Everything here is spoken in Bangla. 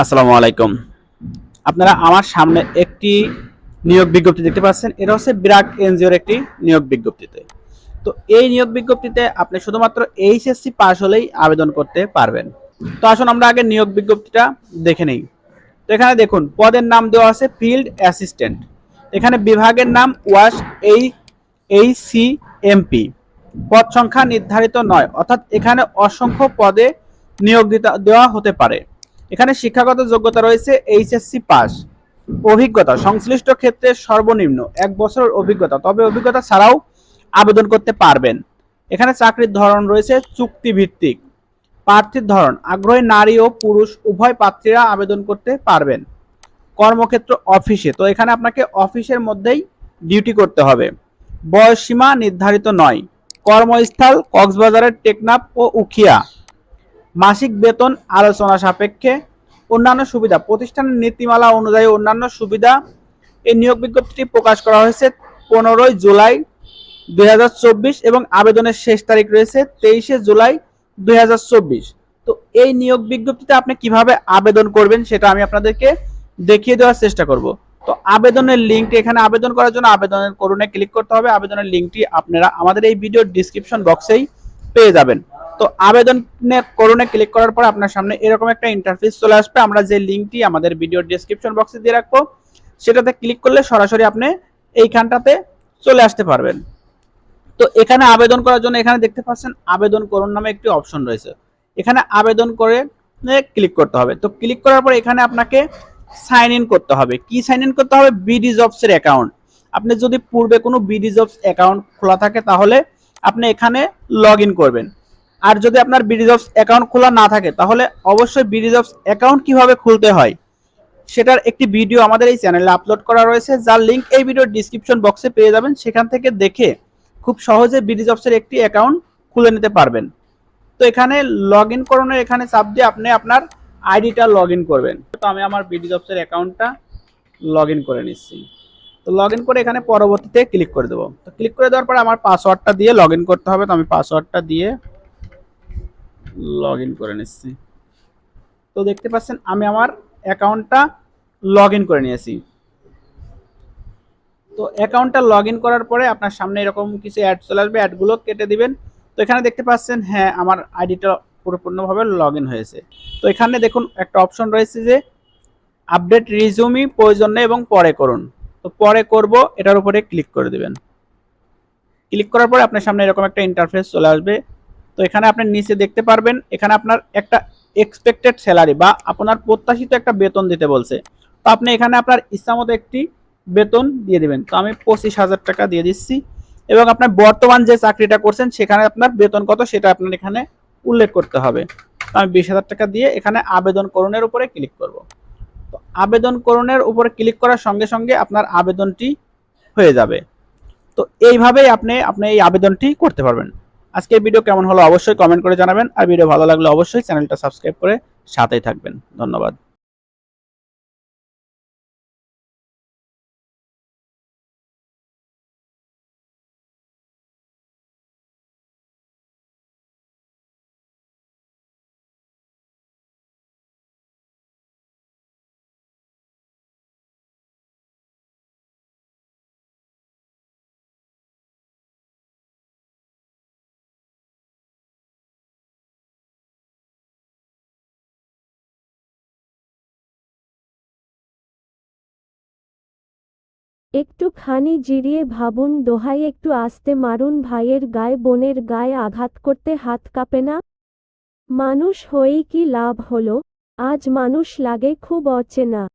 আসসালামু আলাইকুম। আপনারা আমার সামনে একটি নিয়োগ বিজ্ঞপ্তি দেখতে পাচ্ছেন। এটা হচ্ছে বিরাট এনজিওর একটি নিয়োগ বিজ্ঞপ্তিতে। তো এই নিয়োগ বিজ্ঞপ্তিতে আপনি শুধুমাত্র এইচএসসি পাস হলেই আবেদন করতে পারবেন। তো আসুন আমরা আগে নিয়োগ বিজ্ঞপ্তিটা দেখে নেই। তো এখানে দেখুন, পদের নাম দেওয়া আছে ফিল্ড অ্যাসিস্ট্যান্ট। এখানে বিভাগের নাম ওয়াশ এই এই সি এমপি পদ সংখ্যা নির্ধারিত নয়, অর্থাৎ এখানে অসংখ্য পদে নিয়োগ দেওয়া হতে পারে। এখানে শিক্ষাগত যোগ্যতা রয়েছে এইচএসসি পাস। অভিজ্ঞতা, সংশ্লিষ্ট ক্ষেত্রে সর্বনিম্ন এক বছরের অভিজ্ঞতা, তবে অভিজ্ঞতা ছাড়াও আবেদন করতে পারবেন। এখানে চাকরির ধরন রয়েছে চুক্তি ভিত্তিক প্রার্থীর ধরন, আগ্রহী নারী ও পুরুষ, উভয় প্রার্থীরা আবেদন করতে পারবেন। কর্মক্ষেত্র অফিসে, তো এখানে আপনাকে অফিসের মধ্যেই ডিউটি করতে হবে। বয়স সীমা নির্ধারিত নয়। কর্মস্থল, কক্সবাজারের টেকনাফ ও উখিয়া। মাসিক বেতন আলোচনা সাপেক্ষে অন্যান্য সুবিধা প্রতিষ্ঠানের নীতিমালা অনুযায়ী অন্যান্য সুবিধা এই নিয়োগ বিজ্ঞপ্তিটি প্রকাশ করা হয়েছে পনেরোই জুলাই দু হাজার চব্বিশ এবং আবেদনের শেষ তারিখ রয়েছে তেইশে জুলাই দু হাজার চব্বিশ। তো এই নিয়োগ বিজ্ঞপ্তিতে আপনি কীভাবে আবেদন করবেন সেটা আমি আপনাদেরকে দেখিয়ে দেওয়ার চেষ্টা করব। তো আবেদনের লিঙ্কটি এখানে আবেদন করার জন্য আবেদনের করুণে ক্লিক করতে হবে। আবেদনের লিঙ্কটি আপনারা আমাদের এই ভিডিওর ডিসক্রিপশন বক্সেই পেয়ে যাবেন। তো আবেদনে করুণে ক্লিক করার পর আপনার সামনে এরকম একটা ইন্টারফেস চলে আসবে। আমরা যে লিঙ্কটি আমাদের ভিডিওর ডেসক্রিপশন বক্সে দিয়ে রাখব, সেটাতে ক্লিক করলে সরাসরি আপনি এইখানটাতে চলে আসতে পারবেন। তো এখানে আবেদন করার জন্য এখানে দেখতে পাচ্ছেন আবেদন করুন নামে একটি অপশন রয়েছে। এখানে আবেদন করে ক্লিক করতে হবে। তো ক্লিক করার পর এখানে আপনাকে সাইন ইন করতে হবে। কি সাইন ইন করতে হবে? বিডি জবস এর অ্যাকাউন্ট আপনি যদি পূর্বে কোনো বিডি জবস অ্যাকাউন্ট খোলা থাকে তাহলে আপনি এখানে লগ করবেন। আর যদি আপনার বিডি জবস অ্যাকাউন্ট খোলা না থাকে, তাহলে অবশ্যই বিডি জবস অ্যাকাউন্ট কীভাবে খুলতে হয়? সেটার একটি ভিডিও আমাদের এই চ্যানেলে আপলোড করা রয়েছে, যার লিংক এই ভিডিওর ডিসক্রিপশন বক্সে পেয়ে যাবেন। সেখান থেকে দেখে খুব সহজে বিডি জবসের একটি অ্যাকাউন্ট খুলে নিতে পারবেন। তো এখানে লগ ইন করণের এখানে চাপ দিয়ে আপনি আপনার আইডিটা লগ ইন করবেন। তো আমি আমার বিডি জবসের অ্যাকাউন্টটা লগ ইন করে নিচ্ছি। তো লগ ইন করে এখানে পরবর্তীতে ক্লিক করে দেবো। তো ক্লিক করে দেওয়ার পর আমার পাসওয়ার্ডটা দিয়ে লগ ইন করতে হবে। তো আমি পাসওয়ার্ডটা দিয়ে লগ ইন করে নিচ্ছি। তো দেখতে পাচ্ছেন, আমি আমার অ্যাকাউন্টটা লগ ইন করে নিয়েছি। তো অ্যাকাউন্টটা লগ ইন করার পরে আপনার সামনে এরকম কিছু অ্যাড চলে আসবে অ্যাডগুলো কেটে দিবেন। তো এখানে দেখতে পাচ্ছেন হ্যাঁ আমার আইডিটা পুরোপূর্ণভাবে লগ হয়েছে। তো এখানে দেখুন, একটা অপশন রয়েছে যে আপডেট রিজুমি প্রয়োজন নেই এবং পরে করুন। তো পরে করব, এটার উপরে ক্লিক করে দিবেন। ক্লিক করার পরে আপনার সামনে এরকম একটা ইন্টারফেস চলে আসবে। তো এখানে আপনি নিচে দেখতে পারবেন, এখানে আপনার একটা এক্সপেক্টেড স্যালারি বা আপনার প্রত্যাশিত একটা বেতন দিতে বলছে। তো আপনি এখানে আপনার ইচ্ছামতো একটি বেতন দিয়ে দেবেন। তো আমি পঁচিশ হাজার টাকা দিয়ে দিচ্ছি এবং আপনার বর্তমান যে চাকরিটা করছেন, সেখানে আপনার বেতন কত সেটা আপনার এখানে উল্লেখ করতে হবে। তো আমি বিশ হাজার টাকা দিয়ে এখানে আবেদন করণের উপরে ক্লিক করব। তো আবেদন করণের উপরে ক্লিক করার সঙ্গে সঙ্গে আপনার আবেদনটি হয়ে যাবে। তো এইভাবেই আপনি আপনি এই আবেদনটি করতে পারবেন। আজকের ভিডিও কেমন হলো অবশ্যই কমেন্ট করে জানাবেন। আর ভিডিও ভালো লাগলে অবশ্যই চ্যানেলটা সাবস্ক্রাইব করে সাথেই থাকবেন। ধন্যবাদ। একটুখানি জিরিয়ে ভাবুন, দোহাই একটু আস্তে মারুন, ভাইয়ের গায়ে, বোনের গায়ে আঘাত করতে হাত কাঁপে না। মানুষ হয়েই কি লাভ হলো? আজ মানুষ লাগে খুব অচেনা।